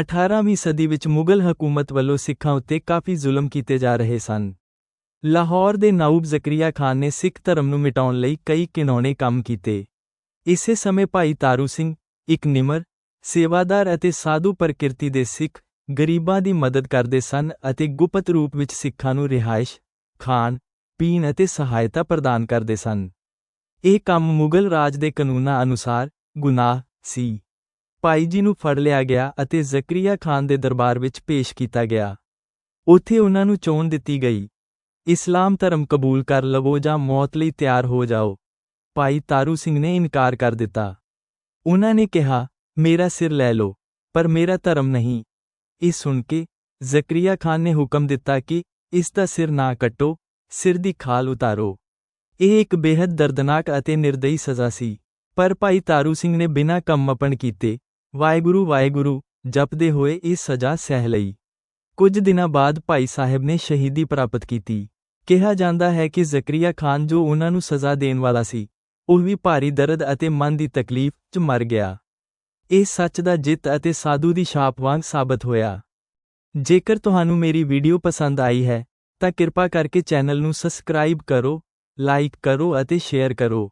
18ਵੀਂ ਸਦੀ ਵਿੱਚ ਮੁਗਲ ਹਕੂਮਤ ਵੱਲੋਂ ਸਿੱਖਾਂ ਉੱਤੇ ਕਾਫੀ ਜ਼ੁਲਮ ਕੀਤੇ ਜਾ ਰਹੇ ਸਨ। ਲਾਹੌਰ ਦੇ ਨਾਊਬ ਜ਼ਕਰੀਆ ਖਾਨ ਨੇ ਸਿੱਖ ਧਰਮ ਨੂੰ ਮਿਟਾਉਣ ਲਈ ਕਈ ਕਿਨੌਣੇ ਕੰਮ ਕੀਤੇ। ਇਸੇ ਸਮੇਂ ਭਾਈ ਤਾਰੂ ਸਿੰਘ, ਇੱਕ ਨਿਮਰ, ਸੇਵਾਦਾਰ ਅਤੇ ਸਾਧੂ ਪ੍ਰਕਿਰਤੀ ਦੇ ਸਿੱਖ ਗਰੀਬਾਂ ਦੀ ਮਦਦ ਕਰਦੇ ਸਨ ਅਤੇ ਗੁਪਤ ਰੂਪ ਵਿੱਚ ਸਿੱਖਾਂ ਨੂੰ ਰਿਹਾਇਸ਼, ਖਾਣ, ਪੀਣ ਅਤੇ ਸਹਾਇਤਾ ਪ੍ਰਦਾਨ ਕਰਦੇ ਸਨ। ਇਹ ਕੰਮ ਮੁਗਲ ਰਾਜ ਦੇ ਕਾਨੂੰਨਾਂ ਅਨੁਸਾਰ ਗੁਨਾਹ ਸੀ। ਭਾਈ ਜੀ ਨੂੰ ਫੜ ਲਿਆ ਗਿਆ ਅਤੇ ਜ਼ਕਰੀਆ ਖਾਨ ਦੇ ਦਰਬਾਰ ਵਿੱਚ ਪੇਸ਼ ਕੀਤਾ ਗਿਆ। ਉੱਥੇ ਉਹਨਾਂ ਨੂੰ ਚੋਣ ਦਿੱਤੀ ਗਈ। ਇਸਲਾਮ ਧਰਮ ਕਬੂਲ ਕਰ ਲਵੋ ਜਾਂ ਮੌਤ ਲਈ ਤਿਆਰ ਹੋ ਜਾਓ। ਭਾਈ ਤਾਰੂ ਸਿੰਘ ਨੇ ਇਨਕਾਰ ਕਰ ਦਿੱਤਾ। ਉਹਨਾਂ ਨੇ ਕਿਹਾ, ਮੇਰਾ ਸਿਰ ਲੈ ਲਓ, ਪਰ ਮੇਰਾ ਧਰਮ ਨਹੀਂ। ਇਹ ਸੁਣ ਕੇ ਜ਼ਕਰੀਆ ਖਾਨ ਨੇ ਹੁਕਮ ਦਿੱਤਾ ਕਿ ਇਸ ਦਾ ਸਿਰ ਨਾ ਕੱਟੋ, ਸਿਰ ਦੀ ਖਾਲ ਉਤਾਰੋ। ਇਹ ਇੱਕ ਬੇहद ਦਰਦਨਾਕ ਅਤੇ ਨਿਰਦਈ ਸਜ਼ਾ ਸੀ। ਪਰ ਭਾਈ ਤਾਰੂ ਸਿੰਘ ਨੇ ਬਿਨਾਂ ਕੰਮਪਣ ਕੀਤੇ ਵਾਹਿਗੁਰੂ ਵਾਹਿਗੁਰੂ, ਜਪਦੇ ਹੋਏ ਇਹ ਸਜ਼ਾ ਸਹਿ ਲਈ। ਕੁਝ ਦਿਨਾਂ ਬਾਅਦ ਭਾਈ ਸਾਹਿਬ ਨੇ ਸ਼ਹੀਦੀ ਪ੍ਰਾਪਤ ਕੀਤੀ। ਕਿਹਾ ਜਾਂਦਾ ਹੈ ਕਿ ਜ਼ਕਰੀਆ ਖਾਨ ਜੋ ਉਹਨਾਂ ਨੂੰ ਸਜ਼ਾ ਦੇਣ ਵਾਲਾ ਸੀ, ਉਹ ਵੀ ਭਾਰੀ ਦਰਦ ਅਤੇ ਮਨ ਦੀ ਤਕਲੀਫ 'ਚ ਮਰ ਗਿਆ। ਇਹ ਸੱਚ ਦਾ ਜਿੱਤ ਅਤੇ ਸਾਧੂ ਦੀ ਛਾਪ ਵਾਂਗ ਸਾਬਤ ਹੋਇਆ। ਜੇਕਰ ਤੁਹਾਨੂੰ ਮੇਰੀ ਵੀਡੀਓ ਪਸੰਦ ਆਈ ਹੈ, ਤਾਂ ਕਿਰਪਾ ਕਰਕੇ ਚੈਨਲ ਨੂੰ ਸਬਸਕ੍ਰਾਈਬ ਕਰੋ, ਲਾਈਕ ਕਰੋ ਅਤੇ ਸ਼ੇਅਰ ਕਰੋ।